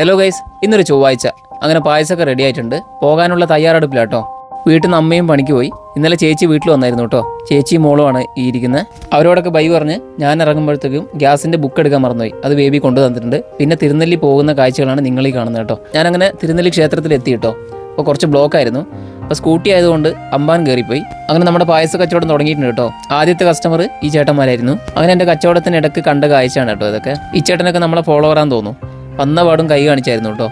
Hello guys ഇന്നൊരു ചൊവ്വാഴ്ച. അങ്ങനെ പായസമൊക്കെ റെഡി ആയിട്ടുണ്ട്. പോകാനുള്ള തയ്യാറെടുപ്പിലാട്ടോ വീട്ടിൽ നിന്ന് അമ്മയും പണിക്ക് പോയി. ഇന്നലെ ചേച്ചി വീട്ടിൽ വന്നായിരുന്നു കേട്ടോ ചേച്ചി മോളുമാണ് ഈ ഇരിക്കുന്നത് അവരോടൊക്കെ ബൈ പറഞ്ഞ് ഞാൻ ഇറങ്ങുമ്പോഴത്തേക്കും ഗ്യാസിന്റെ ബുക്ക് എടുക്കാൻ മറന്നുപോയി. അത് ബേബി കൊണ്ടു തന്നിട്ടുണ്ട്. പിന്നെ തിരുനെല്ലി പോകുന്ന കാഴ്ചകളാണ് നിങ്ങൾ ഈ കാണുന്നത് കേട്ടോ അങ്ങനെ തിരുനെല്ലി ക്ഷേത്രത്തിൽ എത്തി കേട്ടോ അപ്പോൾ കുറച്ച് ബ്ലോക്ക് ആയിരുന്നു. അപ്പോൾ സ്കൂട്ടി ആയതുകൊണ്ട് അമ്പാൻ കയറിപ്പോയി അങ്ങനെ നമ്മുടെ പായസ കച്ചവടം തുടങ്ങിയിട്ടുണ്ട് കേട്ടോ ആദ്യത്തെ കസ്റ്റമർ ഈ ചേട്ടന്മാരായിരുന്നു. അങ്ങനെ എന്റെ കച്ചവടത്തിന് ഇടയ്ക്ക് കണ്ട കാഴ്ചയാണ് കേട്ടോ ഇതൊക്കെ. ഈ ചേട്ടനൊക്കെ നമ്മളെ തോന്നുന്നു. വന്ന പാടും കൈ കാണിച്ചായിരുന്നു കേട്ടോ.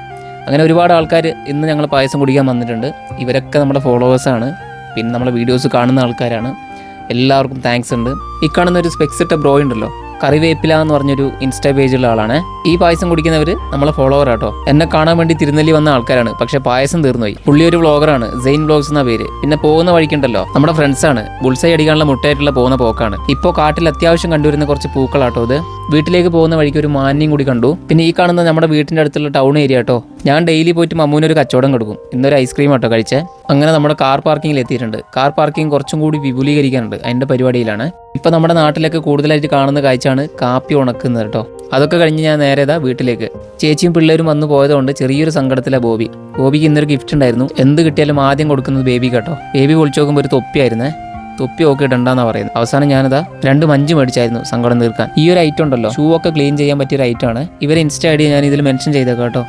അങ്ങനെ ഒരുപാട് ആൾക്കാർ ഇന്ന് ഞങ്ങൾ പായസം കുടിക്കാൻ വന്നിട്ടുണ്ട്. ഇവരൊക്കെ നമ്മുടെ ഫോളോവേഴ്സാണ് പിന്നെ നമ്മളെ വീഡിയോസ് കാണുന്ന ആൾക്കാരാണ്. എല്ലാവർക്കും താങ്ക്സ് ഉണ്ട്. ഈ കാണുന്ന ഒരു സ്പെക്സ് ഇട്ട ബ്രോ ഉണ്ടല്ലോ. കറിവേപ്പില എന്ന് പറഞ്ഞൊരു ഇൻസ്റ്റാ പേജുള്ള ആളാണ്. ഈ പായസം കുടിക്കുന്നവർ നമ്മളെ ഫോളോവർ ആട്ടോ. എന്നെ കാണാൻ വേണ്ടി തിരുനെല്ലി വന്ന ആൾക്കാരാണ്. പക്ഷെ പായസം തീർന്നുപോയി. പുള്ളി ഒരു വ്ളോഗറാണ് സെയിൻ വ്ളോഗ്സ് എന്ന പേര്. പിന്നെ പോകുന്ന വഴിക്കുണ്ടല്ലോ. നമ്മുടെ ഫ്രണ്ട്സ് ആണ്. ബുൾസൈ അടിക്കാനുള്ള മുട്ടയായിട്ടുള്ള പോകുന്ന പോക്കാണ്. ഇപ്പോൾ കാട്ടിൽ അത്യാവശ്യം കണ്ടുവരുന്ന കുറച്ച് പൂക്കളാട്ടോ അത് വീട്ടിലേക്ക് പോകുന്ന വഴിക്ക് ഒരു മാന്യം കൂടി കണ്ടു. പിന്നെ ഈ കാണുന്ന നമ്മുടെ വീട്ടിന്റെ അടുത്തുള്ള ടൗൺ ഏരിയ കേട്ടോ ഞാൻ ഡെയിലി പോയിട്ട് മമ്മൂനൊരു കച്ചവടം കൊടുക്കും. ഇന്നൊരു ഐസ്ക്രീം ആട്ടോ കഴിച്ചേ. അങ്ങനെ നമ്മുടെ കാർ പാർക്കിങ്ങിൽ എത്തിയിട്ടുണ്ട്. കാർ പാർക്കിംഗ് കുറച്ചും കൂടി വിപുലീകരിക്കാനുണ്ട്. അതിന്റെ പരിപാടിയിലാണ്. ഇപ്പൊ നമ്മുടെ നാട്ടിലൊക്കെ കൂടുതലായിട്ട് കാണുന്ന കാഴ്ചയാണ് കാപ്പി ഉണക്കുന്നത് കേട്ടോ. അതൊക്കെ കഴിഞ്ഞ് ഞാൻ നേരെ ഇതാ വീട്ടിലേക്ക്. ചേച്ചിയും പിള്ളേരും വന്നു പോയതുകൊണ്ട് ചെറിയൊരു സങ്കടത്തിലാണ് ബോബി. ബോബിക്ക് ഇന്നൊരു ഗിഫ്റ്റ് ഉണ്ടായിരുന്നു. എന്ത് കിട്ടിയാലും ആദ്യം കൊടുക്കുന്നത് ബേബി കേട്ടോ. ബേബി വിളിച്ചു നോക്കുമ്പോൾ ഒരു തൊപ്പിയായിരുന്നേ. തൊപ്പി ഒക്കെ ഇടണ്ടെന്നാ പറയുന്നത്. അവസാനം ഞാനിതാ രണ്ട് മഞ്ച് മേടിച്ചായിരുന്നു സങ്കടം തീർക്കാൻ. ഈ ഒരു ഐറ്റം ഉണ്ടല്ലോ. ഷൂ ഒക്കെ ക്ലീൻ ചെയ്യാൻ പറ്റിയൊരു ഐറ്റം ആണ്. ഇവരെ ഇൻസ്റ്റ ഐ ഡി ഞാൻ ഇതിൽ മെൻഷൻ ചെയ്തേക്കാം കേട്ടോ.